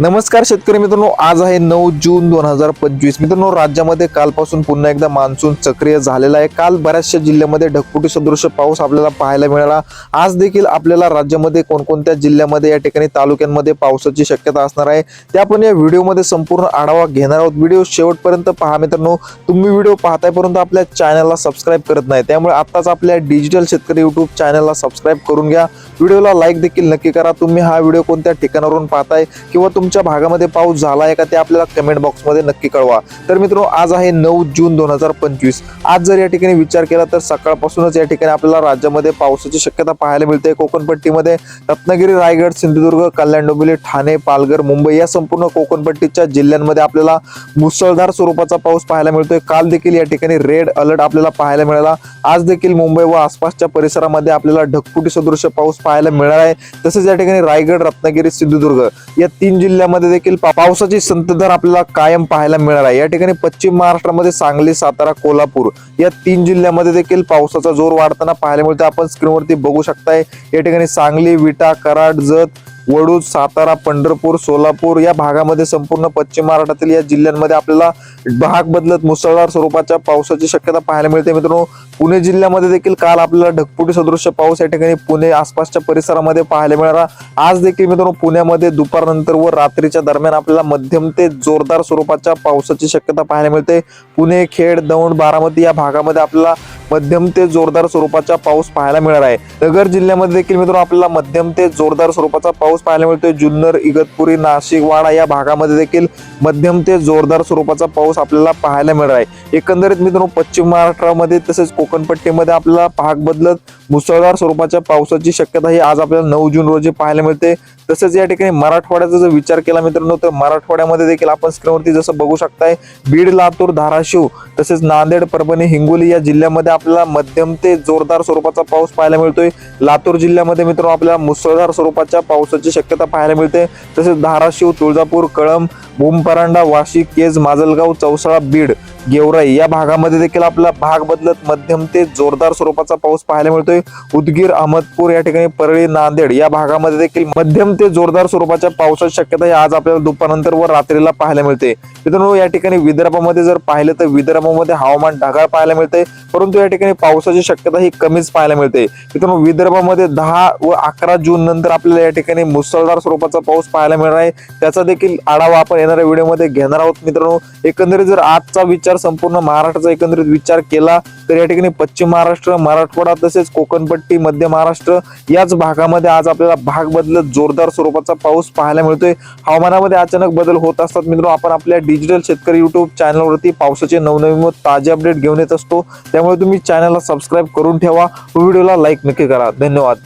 नमस्कार शेतकरी मित्रांनो आज आहे नऊ जून दोन हजार पंचवीस. मित्रांनो राज्यामध्ये कालपासून पुन्हा एकदा मान्सून सक्रिय झालेला आहे. काल बऱ्याचशा जिल्ह्यामध्ये ढगफुटी सदृश पाऊस आपल्याला पाहायला मिळाला. आज देखील आपल्याला राज्यामध्ये कोणकोणत्या जिल्ह्यामध्ये या ठिकाणी तालुक्यांमध्ये पावसाची शक्यता असणार आहे ते आपण या व्हिडिओमध्ये संपूर्ण आढावा घेणार आहोत. व्हिडिओ शेवटपर्यंत पहा मित्रांनो. तुम्ही व्हिडिओ पाहताय परंतु आपल्या चॅनलला सबस्क्राईब करत नाही. त्यामुळे आत्ताच आपल्या डिजिटल शेतकरी युट्यूब चॅनलला सबस्क्राईब करून घ्या. व्हिडिओला लाईक देखील नक्की करा. तुम्ही हा व्हिडिओ कोणत्या ठिकाणावरून पाहताय किंवा तुमच्या भागामध्ये पाऊस झाला आहे का ते आपल्याला कमेंट बॉक्समध्ये नक्की कळवा. तर मित्रांनो आज आहे नऊ जून दोन हजार पंचवीस. आज जर या ठिकाणी विचार केला तर सकाळपासूनच या ठिकाणी आपल्याला राज्यामध्ये पावसाची शक्यता पाहायला मिळते. कोकणपट्टीमध्ये रत्नागिरी रायगड सिंधुदुर्ग कल्याण डोंबिवली ठाणे पालघर मुंबई या संपूर्ण कोकणपट्टीच्या जिल्ह्यांमध्ये आपल्याला मुसळधार स्वरूपाचा पाऊस पाहायला मिळतोय. काल देखील या ठिकाणी रेड अलर्ट आपल्याला पाहायला मिळाला. आज देखील मुंबई व आसपासच्या परिसरामध्ये आपल्याला ढगफुटी सदृश पाऊस पाहायला मिळणार आहे. तसेच या ठिकाणी रायगड रत्नागिरी सिंधुदुर्ग या तीन जिल्ह्यामध्ये देखील पावसाची संततधार आपल्याला कायम पाहायला मिळणार आहे. या ठिकाणी पश्चिम महाराष्ट्रामध्ये सांगली सातारा कोल्हापूर या तीन जिल्ह्यामध्ये देखील पावसाचा जोर वाढताना पाहायला मिळतो आपण स्क्रीनवरती बघू शकताय. या ठिकाणी सांगली विटा कराड जत वडूज सातारा पंढरपूर सोलापूर या भागामध्ये संपूर्ण पश्चिम महाराष्ट्रातील या जिल्ह्यांमध्ये आपल्याला भाग बदलत मुसळधार स्वरूपाच्या पावसाची शक्यता पाहायला मिळते. मित्रांनो पुणे जिल्ह्यामध्ये देखील काल आपल्याला ढकपुटी सदृश्य पाऊस या ठिकाणी पुणे आसपासच्या परिसरामध्ये पाहायला मिळाला. आज देखील मित्रांनो पुण्यामध्ये दुपारनंतर व रात्रीच्या दरम्यान आपल्याला मध्यम ते जोरदार स्वरूपाच्या पावसाची शक्यता पाहायला मिळते. पुणे खेड दौंड बारामती या भागामध्ये आपल्याला मध्यम ते जोरदार स्वरूपाचा पाऊस पाहायला मिळणार आहे. नगर जिल्ह्यामध्ये देखील मित्रांनो आपल्याला मध्यम ते जोरदार स्वरूपाचा पाऊस पाहायला मिळतोय. जुन्नर इगतपुरी नाशिक वाडा या भागामध्ये देखील मध्यम ते जोरदार स्वरूपाचा पाऊस आपल्याला पाहायला मिळणार आहे. एकंदरीत मित्रांनो पश्चिम महाराष्ट्रामध्ये तसेच कोकणपट्टीमध्ये आपल्याला भाग बदलत मुसळधार स्वरूपाच्या पावसाची शक्यता ही आज आपल्याला नऊ जून रोजी पाहायला मिळते. तसेच या ठिकाणी मराठवाड्याचा जर विचार केला मित्रांनो तर मराठवाड्यामध्ये देखील आपण स्क्रीनवरती जसं बघू शकताय बीड लातूर धाराशिव तसेच नांदेड परभणी हिंगोली या जिल्ह्यामध्ये आपल्याला मध्यम ते जोरदार स्वरूपाचा पाऊस पाहायला मिळतोय. लातूर जिल्ह्यामध्ये मित्रांनो आपल्याला मुसळधार स्वरूपाच्या पावसाची शक्यता पाहायला मिळते. तसेच धाराशिव तुळजापूर कळंब भूमपरांडा वाशी केज माजलगाव चौसाळा बीड गेवराई या भागामध्ये देखील आपला भाग बदलत मध्यम ते जोरदार स्वरूपाचा पाऊस पाहायला मिळतोय. उदगीर अहमदपूर या ठिकाणी परळी नांदेड या भागामध्ये देखील मध्यम ते जोरदार स्वरूपाच्या पावसाची शक्यता ही आज आपल्याला दुपारनंतर व रात्रीला पाहायला मिळते. मित्रांनो या ठिकाणी विदर्भामध्ये जर पाहिलं तर विदर्भामध्ये हवामान ढगाळ पाहायला मिळते परंतु या ठिकाणी पावसाची शक्यता ही कमीच पाहायला मिळते. मित्रांनो विदर्भामध्ये दहा व अकरा जून नंतर आपल्याला या ठिकाणी मुसळधार स्वरूपाचा पाऊस पाहायला मिळणार आहे. त्याचा देखील आढावा आपण येणाऱ्या व्हिडिओमध्ये घेणार आहोत. मित्रांनो एकंदरीत जर आजचा विचार संपूर्ण महाराष्ट्राचा एकंदरीत विचार केला तर या ठिकाणी पश्चिम महाराष्ट्र मराठवाडा तसेच कोकणपट्टी मध्य महाराष्ट्र याच भागामध्ये आज आपल्याला भाग बदलत जोरदार जोरदार स्वरूपाचा पाऊस पाहायला मिळतोय. हवामानामध्ये अचानक बदल होत असतात. मित्रांनो आपण आपल्या डिजिटल शेतकरी युट्यूब चॅनलवरती पावसाचे नवनवीन व ताजे अपडेट घेऊन येत असतो. त्यामुळे तुम्ही चॅनलला सबस्क्राईब करून ठेवा. व्हिडिओला लाईक नक्की करा. धन्यवाद.